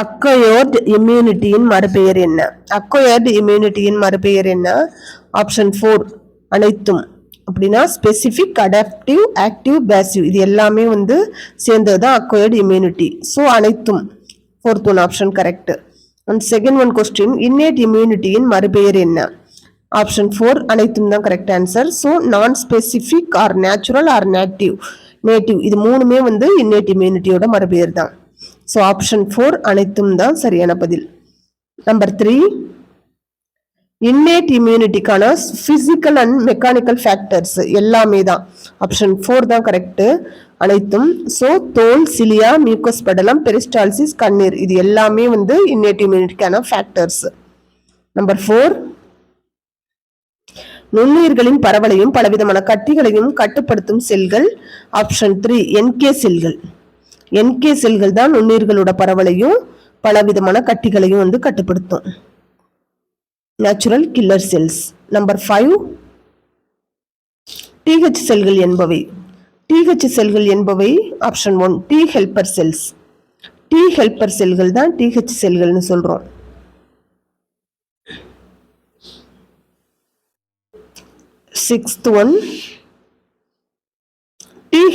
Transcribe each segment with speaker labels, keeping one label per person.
Speaker 1: அக்கொயர்டு இம்யூனிட்டியின் மறுபெயர் என்ன? அக்கொயர்டு இம்யூனிட்டியின் மறுபெயர் என்ன? ஆப்ஷன் ஃபோர் அனைத்தும். அப்படின்னா ஸ்பெசிஃபிக் அடாப்டிவ் ஆக்டிவ் பேசிவ் இது எல்லாமே வந்து சேர்ந்தது தான் அக்வயர்டு இம்யூனிட்டி. ஸோ அனைத்தும். Fourth one option correct and second one question innate இம்யூனிட்டியின் மறுபெயர் என்ன? ஆப்ஷன் ஃபோர் அனைத்தும் தான் கரெக்ட் ஆன்சர் ஸோ நான் specific or natural or native native இது மூணுமே வந்து இன்னேட் இம்யூனிட்டியோட மறுபெயர் தான் ஸோ ஆப்ஷன் ஃபோர் அனைத்தும் தான் சரியான பதில். நம்பர் த்ரீ இன்னேட் இம்யூனிட்டிக்கான ஃபிசிக்கல் அண்ட் மெக்கானிக்கல் ஃபேக்டர்ஸ் எல்லாமே தான். ஆப்ஷன் ஃபோர் தான் கரெக்டு அனைத்தும். ஸோ தோல் சிலியா மியூக்கஸ் படலம் பெரிஸ்டால்சிஸ் கண்ணீர் இது எல்லாமே வந்து இன்னேட் இம்யூனிட்டிக்கான ஃபேக்டர்ஸ் நம்பர் ஃபோர் நுண்ணுயிர்களின் பரவலையும் பலவிதமான கட்டிகளையும் கட்டுப்படுத்தும் செல்கள். ஆப்ஷன் த்ரீ என்கே செல்கள். என்கே செல்கள் தான் நுண்ணுயிர்களோட பரவலையும் பலவிதமான கட்டிகளையும் வந்து கட்டுப்படுத்தும். Natural killer cells number five TH செல்கள் என்பவை. டிஹெச் செல்கள் என்பவை option one T helper cells T helper செல்கள் தான் டிஹெச் செல்கள்னு சொல்றோம். சிக்ஸ்த் ஒன்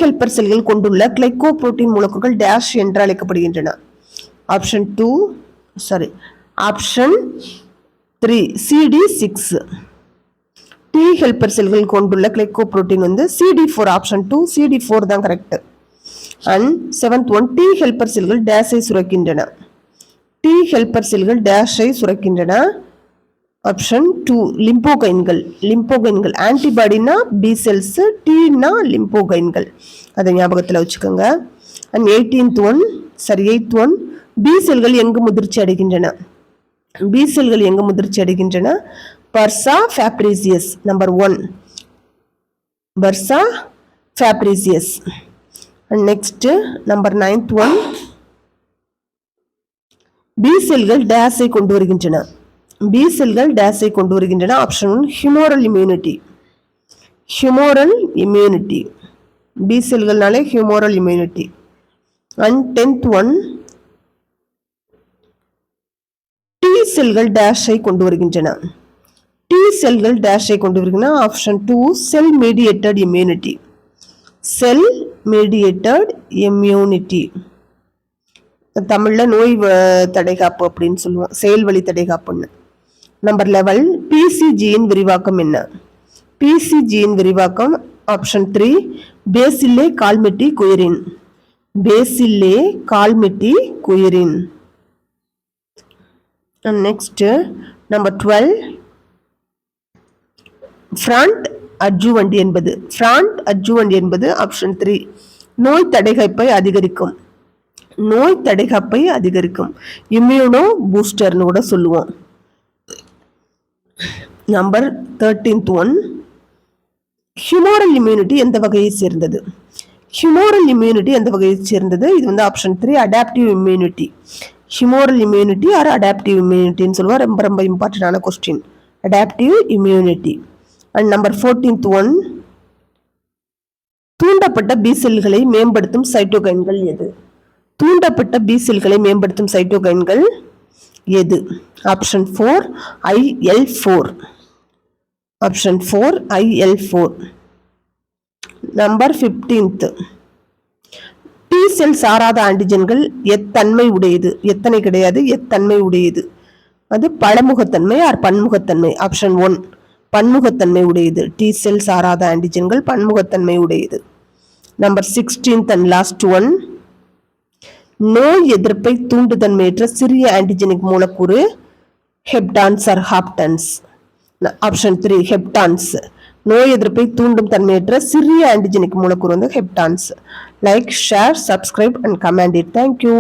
Speaker 1: ஹெல்பர் செல்கள் கொண்டுள்ள கிளைகோ புரோட்டீன் மூலக்கூறுகள் டேஷ் என்று அழைக்கப்படுகின்றன. Option two sorry option three CD six T helper செல்கள் கொண்டுள்ள கிளைகோ புரோட்டீன் வந்து CD four option two CD four தான் correct and seventh one T helper செல்கள் டேஷை சுரக்கின்றன. டி ஹெல்பர் செல்கள் டேஷை சுரக்கின்றன. ஆப்ஷன் டூ லிம்போகைன்கள் லிம்போகைன்கள் ஆன்டிபாடினா பி செல்ஸ் டீனா லிம்போகைன்கள் அதை ஞாபகத்தில் வச்சுக்கோங்க. அண்ட் எயிட்டீன்த் ஒன் சரி எயித் ஒன் பி செல்கள் எங்கு முதிர்ச்சி அடைகின்றன? பி செல்கள் எங்கு முதிர்ச்சி அடைகின்றன? Bursa Fabricius number one bursa Fabricius and next number ninth one B செல்கள் டேஸை கொண்டு வருகின்றன. பி செல்கள் டேஸை கொண்டு வருகின்றன. Option one humoral immunity humoral immunity B செல்கள்னாலே humoral immunity and tenth one T செல்கள் டேஷை கொண்டு வருகின்றன. டி செல்கள் டேஷை கொண்டு வருகின்றன. Option two cell mediated immunity cell mediated immunity தமிழில் நோய் தடைகாப்பு அப்படின்னு சொல்லுவோம். செயல்வழி தடைகாப்புன்னு. நம்பர் லெவல் பிசிஜியின் விரிவாக்கம் என்ன? பிசிஜியின் விரிவாக்கம் option three bacille Calmette Guerin. Bacille Calmette Guerin. Next number twelve Freund adjuvant என்பது. ஃப்ராண்ட் அட்ஜுவண்ட் என்பது ஆப்ஷன் த்ரீ நோய் தடைகைப்பை அதிகரிக்கும். நோய் தடைகப்பை அதிகரிக்கும். இம்யூனோ பூஸ்டர்னு கூட சொல்லுவோம். Number thirteenth one humoral immunity எந்த வகையை சேர்ந்தது? ஹியூமோரல் இம்யூனிட்டி எந்த வகையை சேர்ந்தது? இது வந்து option three adaptive immunity humoral immunity or adaptive இம்யூனிட்டின்னு சொல்லுவார் ரொம்ப ரொம்ப இம்பார்ட்டண்டான question adaptive immunity and number fourteenth one தூண்டப்பட்ட பி செல்களை மேம்படுத்தும் சைட்டோகைன்கள் எது? தூண்டப்பட்ட பி செல்களை மேம்படுத்தும் சைட்டோகைன்கள் எது? Option four IL four option four IL four number fifteenth T cell சாராத ஆன்டிஜென்கள் எத்தன்மை உடையது? எத்தனை கிடையாது? எத்தன்மை உடையது. அது பழமுகத்தன்மை ஆர் பன்முகத்தன்மை? ஆப்ஷன் ஒன் பன்முகத்தன்மை உடையது. டி செல் சாராத ஆன்டிஜென்கள் பன்முகத்தன்மை உடையது. Number sixteenth and last one நோய் எதிர்ப்பை தூண்டுதன்மையற்ற சிறிய ஆன்டிஜெனிக் மூலக்கூறு haptens or haptens option three haptens நோய் எதிர்ப்பை தூண்டும் தன்மையற்ற சிறிய ஆன்டிஜெனிக் மூலக்கூறு வந்து haptens like share subscribe and comment it thank you